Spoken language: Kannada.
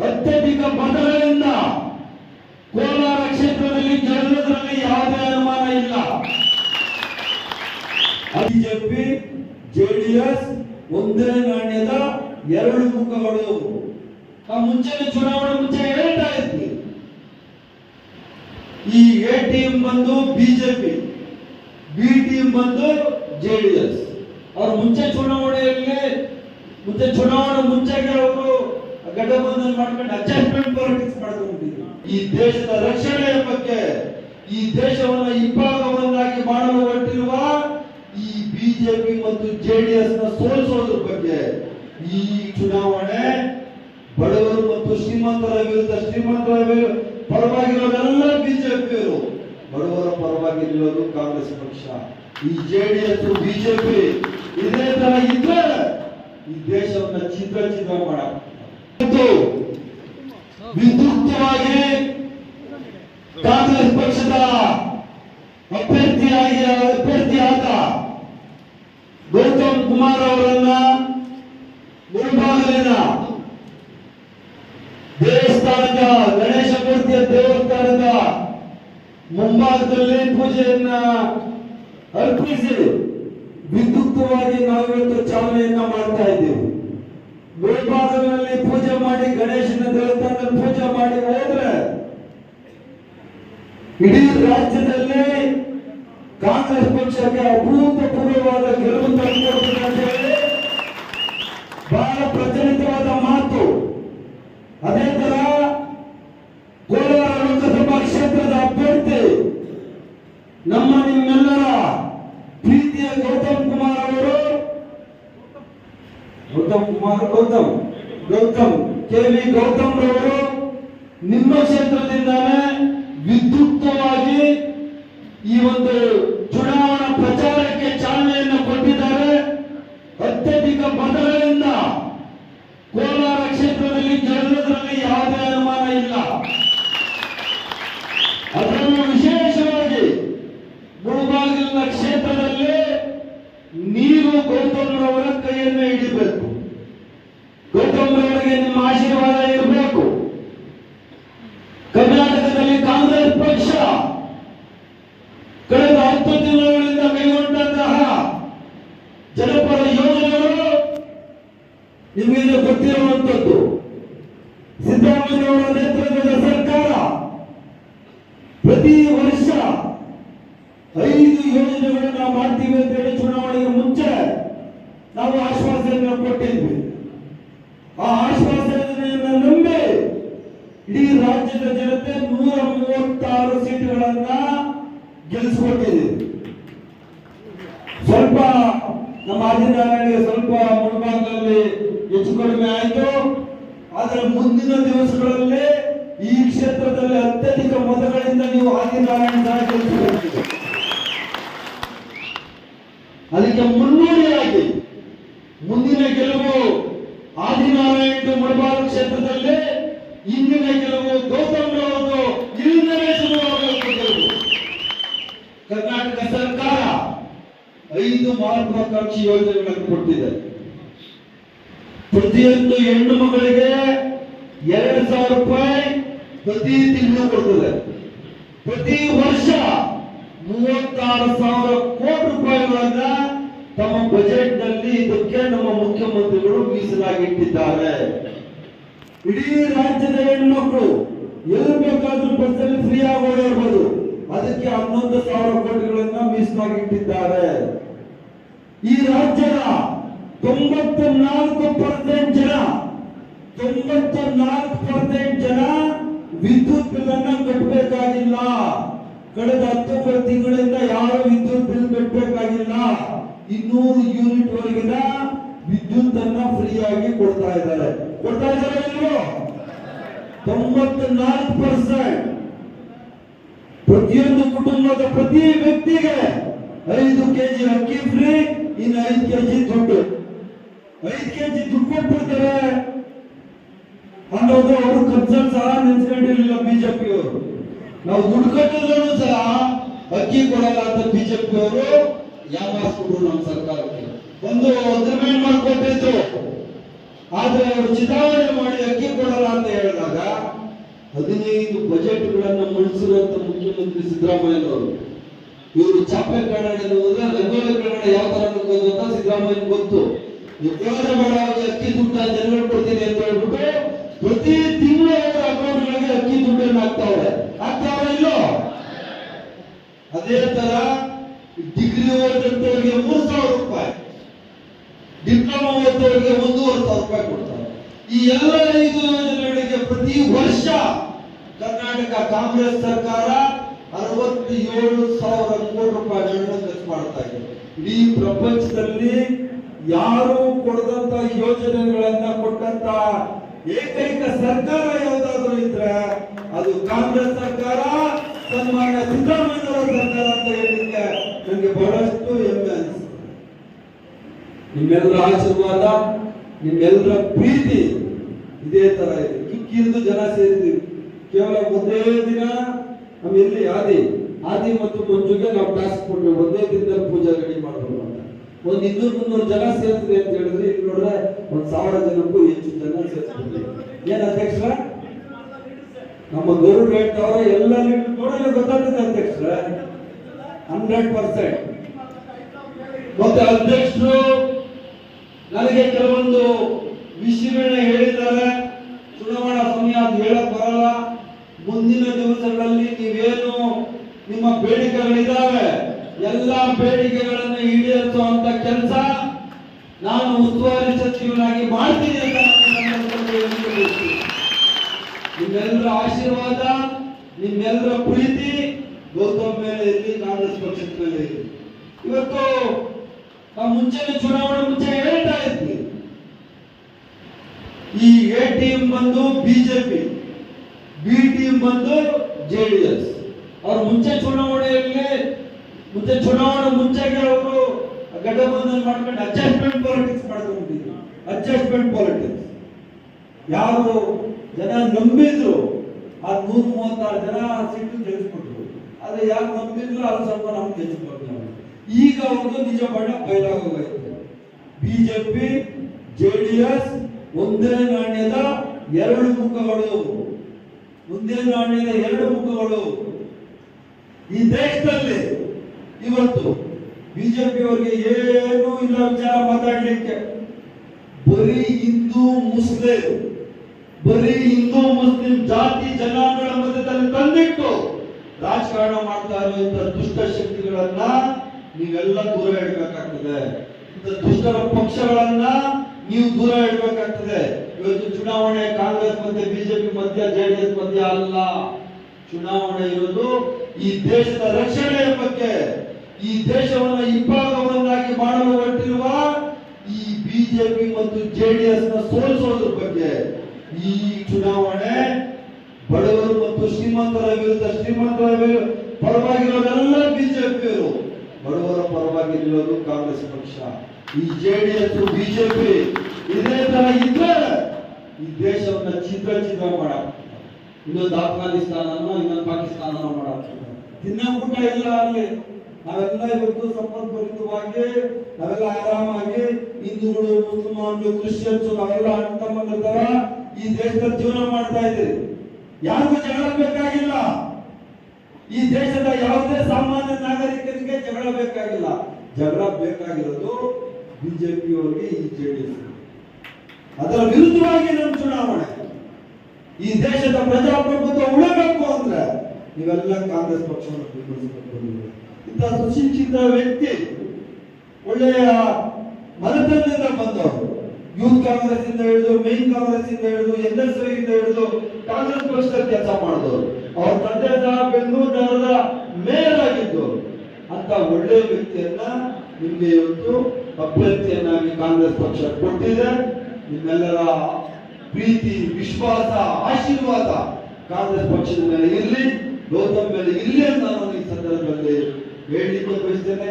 ಅತ್ಯಧಿಕ ಮತಗಳಿಂದ ಕೋಲಾರ ಕ್ಷೇತ್ರದಲ್ಲಿ ಗೆಲ್ಲುವುದರಲ್ಲಿ ಯಾವುದೇ ಅನುಮಾನ ಇಲ್ಲ. ಬಿಜೆಪಿ ಜೆಡಿಎಸ್ ಒಂದೇ ನಾಣ್ಯದ ಎರಡು ಮುಖಗಳು. ಆ ಮುಂಚೆನೆ ಚುನಾವಣೆ ಮುಂಚೆ ಹೇಳ್ತಾ ಇದ್ವಿ. ಈ ಎ ಟೀಮ್ ಬಂದು ಬಿಜೆಪಿ, ಬಿ ಟೀಮ್ ಬಂದು ಜೆಡಿಎಸ್ ಅವ್ರ ಮುಂಚೆ ಚುನಾವಣೆಯಲ್ಲಿ, ಮುಂಚೆ ಚುನಾವಣೆ ಮುಂಚೆಗೆ ಅವರು ಗಠಬಂಧನ ಮಾಡ್ಕೊಂಡು ಅಡ್ಜಸ್ಟ್ಮೆಂಟ್ ಪಾಲಿಟಿಕ್ಸ್ ಮಾಡ್ಕೊಂಡಿದ್ದೀವಿ ಈ ದೇಶದ ರಕ್ಷಣೆಯ ಬಗ್ಗೆ, ಈ ದೇಶವನ್ನ ಇಬ್ಬಾಗವನ್ನಾಗಿ ಮಾಡಲು ಹೊರಟಿರುವ ಈ ಬಿಜೆಪಿ ಮತ್ತು ಜೆಡಿಎಸ್ನ ಸೋಲಿಸೋದ್ರ ಬಗ್ಗೆ ಈ ಚುನಾವಣೆ ಬಡವರು ಮತ್ತು ಶ್ರೀಮಂತರ ವಿರುದ್ಧ ಶ್ರೀಮಂತರ ಪರವಾಗಿರೋದೆಲ್ಲ ಬಿಜೆಪಿಯವರು ಬಡವರ ಪರವಾಗಿ ನಿಲ್ಲೋದು ಕಾಂಗ್ರೆಸ್ ಪಕ್ಷ. ಈ ಜೆಡಿಎಸ್ ಬಿಜೆಪಿ ಇದೇ ತರ ಇದ್ರೆ ಈ ದೇಶವನ್ನ ಚಿತ್ರ ಚಿತ್ರ ಮಾಡ ಮತ್ತು ವಿದ್ಯುಕ್ತವಾಗಿ ಕಾಂಗ್ರೆಸ್ ಪಕ್ಷದ ಅಭ್ಯರ್ಥಿಯಾಗಿ ಅಭ್ಯರ್ಥಿಯಾದ ಗೌತಮ್ ಕುಮಾರ್ ಅವರನ್ನ ಮುಳಬಾಗಿಲಿನ ದೇವಸ್ಥಾನದ ಗಣೇಶ ಮೂರ್ತಿಯ ದೇವಸ್ಥಾನದ ಮುಂಭಾಗದಲ್ಲಿ ಪೂಜೆಯನ್ನ ಅರ್ಪಿಸಿ ವಿದ್ಯುಕ್ತವಾಗಿ ನಾವಿವತ್ತು ಚಾಲನೆಯನ್ನ ಮಾಡ್ತಾ ಇದ್ದೇವೆ. ಮೇಲ್ಭಾಗದಲ್ಲಿ ಪೂಜೆ ಮಾಡಿ ಗಣೇಶನ ದೇವಸ್ಥಾನದಲ್ಲಿ ಪೂಜೆ ಮಾಡಿ ಹೋದ್ರೆ ಇಡೀ ರಾಜ್ಯದಲ್ಲಿ ಕಾಂಗ್ರೆಸ್ ಪಕ್ಷಕ್ಕೆ ಅಭೂತಪೂರ್ವವಾದ ಗೆಲುವು ತಂದುಕೊಡ್ತದೆ ಅಂತ ಹೇಳಿ ಬಹಳ ಪ್ರಚಲಿತವಾದ ಮಾತು ಅದೇ ತರ ಕೋಲಾರ ಲೋಕಸಭಾ ಕ್ಷೇತ್ರದ ಅಭ್ಯರ್ಥಿ ನಮ್ಮ ನಿಮ್ಮೆಲ್ಲರ ಪ್ರೀತಿಯ ಗೌತಮ್ ಕುಮಾರ್ ಅವರು ಗೌತಮ್ ಕುಮಾರ್ ಗೌತಮ್ ಗೌತಮ್ ಕೆ ವಿ ಗೌತಮ್ ರವರು ನಿಮ್ಮ ಕ್ಷೇತ್ರದಿಂದಾನೇ ವಿದ್ಯುಕ್ತವಾಗಿ ಈ ಒಂದು ಚುನಾವಣಾ ಪ್ರಚಾರಕ್ಕೆ ಚಾಲನೆಯನ್ನು ಕೊಟ್ಟಿದ್ದಾರೆ. ಅತ್ಯಧಿಕ ಮತಗಳಿಂದ ಕೋಲಾರ ಕ್ಷೇತ್ರದಲ್ಲಿ ಗೆಲ್ಲುವುದರಲ್ಲಿ ಯಾವುದೇ ಅನುಮಾನ ಇಲ್ಲ. ಅದರಲ್ಲೂ ವಿಶೇಷವಾಗಿ ಮುಳುಬಾಗಿಲಿನ ಕ್ಷೇತ್ರದಲ್ಲಿ ನೀವು ಗೌತಮ್ರವರ ಕೈಯನ್ನು ಹಿಡಿಬೇಕು. ಆಶೀರ್ವಾದ ಇರಬೇಕು ಕರ್ನಾಟಕದಲ್ಲಿ ಕಾಂಗ್ರೆಸ್ ಪಕ್ಷ ಕಳೆದ ಹತ್ತು ತಿಂಗಳುಗಳಿಂದ ಕೈಗೊಂಡಂತಹ ಜನಪರ ಯೋಜನೆಗಳು ನಿಮಗೆ ಗೊತ್ತಿರುವಂತದ್ದು ಸಿದ್ದರಾಮಯ್ಯವರ ನೇತೃತ್ವದ ಸರ್ಕಾರ ಪ್ರತಿ ವರ್ಷ ಐದು ಯೋಜನೆಗಳನ್ನು ಮಾಡ್ತೀವಿ ಅಂತ ಹೇಳಿ ಚುನಾವಣೆಗೆ ಮುಂಚೆ ನಾವು ಆಶ್ವಾಸನೆ ಕೊಟ್ಟಿದ್ವಿ ಆ ಆಶ್ವಾಸನೆಯನ್ನು ನಂಬಿ ಇಡೀ ರಾಜ್ಯದ ಜನತೆ ನೂರ ಮೂವತ್ತಾರು ಸೀಟುಗಳನ್ನ ಗೆಲ್ಲಿಸಿಕೊಟ್ಟಿದೆ. ಸ್ವಲ್ಪ ನಮ್ಮ ಆದಿನಾರಾಯಣಿಗೆ ಸ್ವಲ್ಪ ಮುಳುಭಾಗದಲ್ಲಿ ಹೆಚ್ಚು ಕಡಿಮೆ ಆಯಿತು. ಆದರೆ ಮುಂದಿನ ದಿವಸಗಳಲ್ಲಿ ಈ ಕ್ಷೇತ್ರದಲ್ಲಿ ಅತ್ಯಧಿಕ ಮತಗಳಿಂದ ನೀವು ಆದಿನಾರಾಯಣ ಅದಕ್ಕೆ ಮುನ್ನೋಡಿಯಾಗಿ ಮುಂದಿನ ಗೆಲುವು ಆದಿನಾರಾಯಣ ಮುಳಬಾರು ಕ್ಷೇತ್ರದಲ್ಲಿ ಇಂದಿನ ಗೆಲುವು ಗೌತಮ್ ರವರು ಇಲ್ಲಿಂದಲೇ ಶುರುವಾಗಬೇಕು ಗೆಲುವು ಕರ್ನಾಟಕ ಸರ್ಕಾರ ಐದು ಮಹತ್ವಾಕಾಂಕ್ಷಿ ಯೋಜನೆಗಳನ್ನು ಕೊಟ್ಟಿದೆ ಪ್ರತಿಯೊಂದು ಹೆಣ್ಣು ಮಗಳಿಗೆ ಎರಡು ಸಾವಿರ ರೂಪಾಯಿ ಪ್ರತಿ ತಿಂಗಳು ಕೊಡ್ತದೆ. ಪ್ರತಿ ವರ್ಷ ಮೂವತ್ತಾರು ಸಾವಿರ ಕೋಟಿ ರೂಪಾಯಿಗಳನ್ನ ತಮ್ಮ ಬಜೆಟ್ನಲ್ಲಿ ಇದಕ್ಕೆ ನಮ್ಮ ಮುಖ್ಯಮಂತ್ರಿಗಳು ಮೀಸಲಾಗಿಟ್ಟಿದ್ದಾರೆ ಇಡೀ ರಾಜ್ಯದ ಹೆಣ್ಮಕ್ಳು ಎಲ್ಲಿ ಬೇಕಾದ್ರೂ ಬಸ್ಸಲ್ಲಿ ಫ್ರೀ ಆಗಿ ಓಡಾಡ್ಬೋದು. ಅದಕ್ಕೆ ಹನ್ನೊಂದು ಸಾವಿರ ಕೋಟಿಗಳನ್ನ ಮೀಸಲಾಗಿಟ್ಟಿದ್ದಾರೆ ಈ ರಾಜ್ಯದ ತೊಂಬತ್ತು ನಾಲ್ಕು ಪರ್ಸೆಂಟ್ ಜನ ತೊಂಬತ್ತು ನಾಲ್ಕು ಪರ್ಸೆಂಟ್ ಜನ ವಿದ್ಯುತ್ ಬಿಲ್ ಅನ್ನ ಕಟ್ಟಬೇಕಾಗಿಲ್ಲ ಕಳೆದ ಹತ್ತೊಂಬತ್ತು ತಿಂಗಳಿಂದ ಯಾರು ವಿದ್ಯುತ್ ಬಿಲ್ ಕಟ್ಟಬೇಕಾಗಿಲ್ಲ ಇನ್ನೂರು ಯೂನಿಟ್ ವರೆಗಿನ ವಿದ್ಯುತ್ ಅನ್ನ ಫ್ರೀ ಆಗಿ ಕೊಡ್ತಾ ಇದ್ದಾರೆ. ಕೊಡ್ತಾ ಇದ್ದಾರೆ ಇಲ್ವೋ ತೊಂಬತ್ತು ಪ್ರತಿಯೊಂದು ಕುಟುಂಬದ ಪ್ರತಿ ವ್ಯಕ್ತಿಗೆ ಐದು ಕೆಜಿ ಅಕ್ಕಿ ಫ್ರೀ ಇನ್ನು ಐದು ಕೆಜಿ ದುಡ್ಡು. ಐದು ಕೆಜಿ ದುಡ್ಡು ಕೊಟ್ಬಿಡ್ತಾರೆ. ಅನ್ನೋದು ಅವರು ಕನ್ಸರ್ನ್ ಸಹ ನೆನ್ಸ್ಕೊಂಡಿರ್ಲಿಲ್ಲ ಬಿಜೆಪಿ ಅವರು ನಾವು ದುಡ್ಡು ಕಟ್ಟಿದ್ರು ಸಹ ಅಕ್ಕಿ ಕೊಡಲ್ಲ ಅಂತ ಬಿಜೆಪಿ ಅವರು ಯಾಮಾರಿಸ್ಬಿಟ್ರು ನಮ್ಮ ಸರ್ಕಾರಕ್ಕೆ. ಒಂದು ಅಗ್ರಿಮೆಂಟ್ ಮಾಡ್ಕೊಟ್ಟಿದ್ರು ಆದ್ರೆ ಅವರು ಚಿತಾವಣೆ ಮಾಡಿ ಅಕ್ಕಿ ಕೊಡಲ್ಲ ಅಂತ ಹೇಳಿ ಹದಿನೈದು ಬಜೆಟ್ಗಳನ್ನು ಮಂಡಿಸಿರುವಂತ ಮುಖ್ಯಮಂತ್ರಿ ಸಿದ್ದರಾಮಯ್ಯನವರು. ಇವರು ಚಾಪೆ ಕನ್ನಡ ಹೋದ್ರೆ ರಂಗೋಲಿ ಕನ್ನಡ ಯಾವ ತರ ನೋಡೋದು ಅಂತ ಸಿದ್ದರಾಮಯ್ಯ ಗೊತ್ತು. ನಿರ್ಧಾರ ಬೇಡ ಅಕ್ಕಿ ದುಡ್ಡ ಜನಗಳು ಕೊಡ್ತೀನಿ ಅಂತ ಹೇಳ್ಬಿಟ್ಟು ಪ್ರತಿ ತಿಂಗಳು ಅವರ ಅಕೌಂಟ್ಗಳಿಗೆ ಅಕ್ಕಿ ದುಡ್ಡನ್ನು ಹಾಕ್ತಾವ್ರೆ. ಹಾಕ್ತಾವ್ರೆ ಇಲ್ಲೋ? ಅದೇ ತರ ಡಿಗ್ರಿ ಓದಂತವರಿಗೆ ಮೂರ್ ಸಾವಿರ ರೂಪಾಯಿ. ಡಿಪ್ಲೊಮಾ ಓದಿದವರಿಗೆ ಒಂದೂವರೆ ಸಾವಿರ ರೂಪಾಯಿ ಕೊಡ್ತಾರೆ. ಈ ಎಲ್ಲ ಐದು ಯೋಜನೆಗಳಿಗೆ ಪ್ರತಿ ವರ್ಷ ಕರ್ನಾಟಕ ಕಾಂಗ್ರೆಸ್ ಸರ್ಕಾರ ಅರವತ್ತೇಳು ಸಾವಿರ ಕೋಟಿ ರೂಪಾಯಿಗಳನ್ನು ಖರ್ಚು ಮಾಡ್ತಾ ಇದೆ. ಇಡೀ ಪ್ರಪಂಚದಲ್ಲಿ ಯಾರು ಕೊಡದಂತ ಯೋಜನೆಗಳನ್ನ ಕೊಟ್ಟಂತ ಏಕೈಕ ಸರ್ಕಾರ ಯಾವ್ದಾದ್ರು ಇದ್ರೆ ಅದು ಕಾಂಗ್ರೆಸ್ ಸರ್ಕಾರ, ಸನ್ಮಾನ್ಯ ಸಿದ್ದರಾಮಯ್ಯನವರ ಸರ್ಕಾರ ಅಂತ ಹೇಳಲಿಕ್ಕೆ ನನಗೆ ಬಹಳಷ್ಟು ಹೆಮ್ಮೆ ಅನಿಸುತ್ತೆ. ನಿಮ್ಮೆಲ್ಲರ ಆಶೀರ್ವಾದ, ನಿಮ್ಮೆಲ್ಲರ ಪ್ರೀತಿ ಇದೇ ತರ ಇದೆ. ಕಿಕ್ಕಿರಿದು ಜನ ಸೇರಿದ್ದೀವಿ ಕೇವಲ ಒಂದೇ ದಿನ ನಮ್ಮೆಲ್ಲಿ ಆದಿ ಆದಿ ಮತ್ತು ಮಂಜುಗೆ ನಾವು ಟಾಸ್ಕ್ ಕೊಟ್ಟು ಒಂದೇ ದಿನದಲ್ಲಿ ಪೂಜೆ ರೆಡಿ ಮಾಡಬಹುದು ಅಂತ. ಒಂದ್ ಇನ್ನೂರು ಮುನ್ನೂರು ಜನ ಸೇರ್ತದೆ ಅಂತ ಹೇಳಿದ್ರೆ ಇಲ್ಲಿ ನೋಡಿದ್ರೆ ಒಂದ್ ಸಾವಿರ ಜನಕ್ಕೂ ಹೆಚ್ಚು ಜನ ಸೇರ್ತದೆ ಏನ್ ಅಧ್ಯಕ್ಷ? ನಮ್ಮ ಗೌರವ ಅವರ ಎಲ್ಲ ನೋಡಲು ಗೊತ್ತಾಗ್ತದೆ ಅಧ್ಯಕ್ಷ. Hundred percent. ಮತ್ತೆ ಅಧ್ಯಕ್ಷರು, ನನಗೆ ಕೆಲವೊಂದು ವಿಷಯಗಳನ್ನ ಹೇಳಿದ್ದಾರೆ ಚುನಾವಣಾ ಸಮಯ ಅದು ಹೇಳಕ್ ಬರಲ್ಲ ಮುಂದಿನ ದಿವಸಗಳಲ್ಲಿ ನೀವೇನು ನಿಮ್ಮ ಬೇಡಿಕೆಗಳಿದ್ದಾವೆ? ಎಲ್ಲ ಬೇಡಿಕೆಗಳನ್ನು ಈಡೇರಿಸುವಂತ ಕೆಲಸ ನಾನು ಉಸ್ತುವಾರಿ ಸಚಿವನಾಗಿ ಮಾಡ್ತೀನಿ. ನಿಮ್ಮೆಲ್ಲರ ಆಶೀರ್ವಾದ, ನಿಮ್ಮೆಲ್ಲರ ಪ್ರೀತಿ ಗೌತಮ್ ಮೇಲೆ ಇರಲಿ ಕಾಂಗ್ರೆಸ್ ಪಕ್ಷದ ಮೇಲೆ ಇರಲಿ ಇವತ್ತು ನಾವು ಮುಂಚೆನೆ ಚುನಾವಣೆ ಮುಂಚೆ ಹೇಳ್ತಾ ಇದ್ವಿ. ಈ ಎ ಟೀಮ್ ಬಂದು ಬಿಜೆಪಿ ಬಿ ಟೀಮ್ ಬಂದು ಜೆಡಿಎಸ್ ಅವ್ರು ಮುಂಚೆ ಚುನಾವಣೆಯಲ್ಲಿ ಮುಂಚೆ ಚುನಾವಣೆ ಮುಂಚೆಗೆ ಅವರು ಗಠಬಂಧನ ಮಾಡ್ಕೊಂಡು ಅಡ್ಜಸ್ಟ್ಮೆಂಟ್ ಪಾಲಿಟಿಕ್ಸ್ ಮಾಡ್ಕೊಂಡಿದ್ರು ಅಡ್ಜಸ್ಟ್ಮೆಂಟ್ ಪಾಲಿಟಿಕ್ಸ್ ಯಾರು ಜನ ನಂಬಿದ್ರು, ಆ ನೂರ ಮೂವತ್ತಾರು ಜನ ಸೀಟು ಗೆಲ್ಸ್ಕೊಟ್ರು ಆದ್ರೆ ಯಾರು ನಂಬಿದ್ರು ಅದು ಸ್ವಲ್ಪ ನಮ್ಗೆ ನಾವು. ಈಗ ಅವ್ರದ್ದು ನಿಜ ಬಣ್ಣ ಬಯಲಾಗೋಗೈತೆ. ಬಿಜೆಪಿ ಜೆಡಿಎಸ್ ಒಂದೇ ನಾಣ್ಯದ ಎರಡು ಮುಖಗಳು. ಒಂದೇ ಎರಡು ಮುಖಗಳು ಈ ದೇಶದಲ್ಲಿ ಇವತ್ತು ಬಿಜೆಪಿ ಅವರಿಗೆ ಏನೂ ಇಲ್ಲ ವಿಚಾರ ಮಾತಾಡಲಿಕ್ಕೆ. ಬರೀ ಹಿಂದೂ, ಮುಸ್ಲಿಂ, ಬರೀ ಹಿಂದೂ, ಮುಸ್ಲಿಂ ಜಾತಿ ಜನಾಂಗಗಳ ಮಧ್ಯದಲ್ಲಿ ತಂದಿಟ್ಟು ರಾಜಕಾರಣ ಮಾಡ್ತಾ ಇರುವಂತ ದುಷ್ಟ ಶಕ್ತಿಗಳನ್ನ ನೀವೆಲ್ಲ ದೂರ ಇಡಬೇಕಾಗ್ತದೆ. ದುಷ್ಟರ ಪಕ್ಷಗಳನ್ನ ನೀವು ದೂರ ಇಡಬೇಕಾಗ್ತದೆ. ಇವತ್ತು ಚುನಾವಣೆ ಕಾಂಗ್ರೆಸ್ ಮತ್ತೆ ಬಿಜೆಪಿ ಮಧ್ಯ, ಜೆಡಿಎಸ್ ಮಧ್ಯ ಅಲ್ಲ. ಚುನಾವಣೆ ಇರೋದು ಈ ದೇಶದ ರಕ್ಷಣೆಯ ಬಗ್ಗೆ. ಈ ದೇಶವನ್ನ ಇಬ್ಬಾಗವನ್ನಾಗಿ ಮಾಡಲು ಹೊರಟಿರುವ ಈ ಬಿಜೆಪಿ ಮತ್ತು ಜೆಡಿಎಸ್ನ ಸೋಲಿಸೋದ್ರ ಬಗ್ಗೆ. ಈ ಚುನಾವಣೆ ಬಡವರು ಮತ್ತು ಶ್ರೀಮಂತರ ವಿರುದ್ಧ, ಶ್ರೀಮಂತರ ಪರವಾಗಿರೋದೆಲ್ಲ ಬಿಜೆಪಿ ಬಡವರ ಪರವಾಗಿರೋದು ಕಾಂಗ್ರೆಸ್ ಪಕ್ಷ. ಈ ಜೆಡಿಎಸ್, ಬಿಜೆಪಿ ಇದೇ ತರ ಇದ್ರೆ ಈ ದೇಶವನ್ನ ಚಿತ್ರ ಚಿತ್ರ ಮಾಡಕ್ ಇನ್ನೊಂದು ಅಫ್ಘಾನಿಸ್ತಾನನೋ ಇನ್ನೊಂದು ಪಾಕಿಸ್ತಾನನೋ ಮಾಡಕ್ ತಿನ್ನಕೂಟ ಇಲ್ಲ ಅಲ್ಲಿ. ನಾವೆಲ್ಲ ಇವತ್ತು ಸಂಪದ್ಭರಿತವಾಗಿ ನಾವೆಲ್ಲ ಆರಾಮಾಗಿ ಹಿಂದೂಗಳು ಮುಸಲ್ಮಾನರು, ಕ್ರಿಶ್ಚಿಯನ್ಸ್, ನಾವೆಲ್ಲ ಅಣ್ಣ ಈ ದೇಶದಲ್ಲಿ ಜೀವನ ಮಾಡ್ತಾ ಇದ್ದೀರಿ ಯಾರಿಗೂ ಜಗಳ ಬೇಕಾಗಿಲ್ಲ. ಈ ದೇಶದ ಯಾವುದೇ ಸಾಮಾನ್ಯ ನಾಗರಿಕರಿಗೆ ಜಗಳ ಬೇಕಾಗಿಲ್ಲ. ಜಗಳ ಬೇಕಾಗಿರೋದು ಬಿಜೆಪಿಯವರಿಗೆ ಈ ಜೆಡಿಎಸ್ ಅದರ ವಿರುದ್ಧವಾಗಿ ನಮ್ಮ ಚುನಾವಣೆ. ಈ ದೇಶದ ಪ್ರಜಾಪ್ರಭುತ್ವ ಉಳಬೇಕು ಅಂದ್ರೆ ನೀವೆಲ್ಲ ಕಾಂಗ್ರೆಸ್ ಪಕ್ಷವನ್ನು ಇಂಥ ಸುಶಿಕ್ಷಿತ ವ್ಯಕ್ತಿ, ಒಳ್ಳೆಯ ಮನೆತನದಿಂದ ಬಂದವರು ಯೂತ್ ಕಾಂಗ್ರೆಸ್ ಇಂದ ಹಿಡಿದು, ಮೇನ್ ಕಾಂಗ್ರೆಸ್ ಇಂದ ಹಿಡಿದು, ಎನ್ ಎಸ್ ಇಂದ ಹಿಡಿದು ಕಾಂಗ್ರೆಸ್ ಪಕ್ಷದಲ್ಲಿ ಕೆಲಸ ಮಾಡಿದವರು ಅವ್ರ ತಂದೆ ಬೆಂಗಳೂರು ನಗರದ ಮೇಯರ್ ಆಗಿದ್ದವರು ಅಂತ ಒಳ್ಳೆ ವ್ಯಕ್ತಿಯನ್ನ ನಿಮ್ಗೆ ಇವತ್ತು ಅಭ್ಯರ್ಥಿಯನ್ನಾಗಿ ಕಾಂಗ್ರೆಸ್ ಪಕ್ಷ ಕೊಟ್ಟಿದೆ. ನಿಮ್ಮೆಲ್ಲರ ಪ್ರೀತಿ, ವಿಶ್ವಾಸ, ಆಶೀರ್ವಾದ ಕಾಂಗ್ರೆಸ್ ಪಕ್ಷದ ಮೇಲೆ ಇರಲಿ ಗೌತಮ್ ಮೇಲೆ ಇರಲಿ ಅಂತ ನಾನು ಈ ಸಂದರ್ಭದಲ್ಲಿ ಹೇಳಲಿಕ್ಕೆ ಬಯಸ್ತೇನೆ.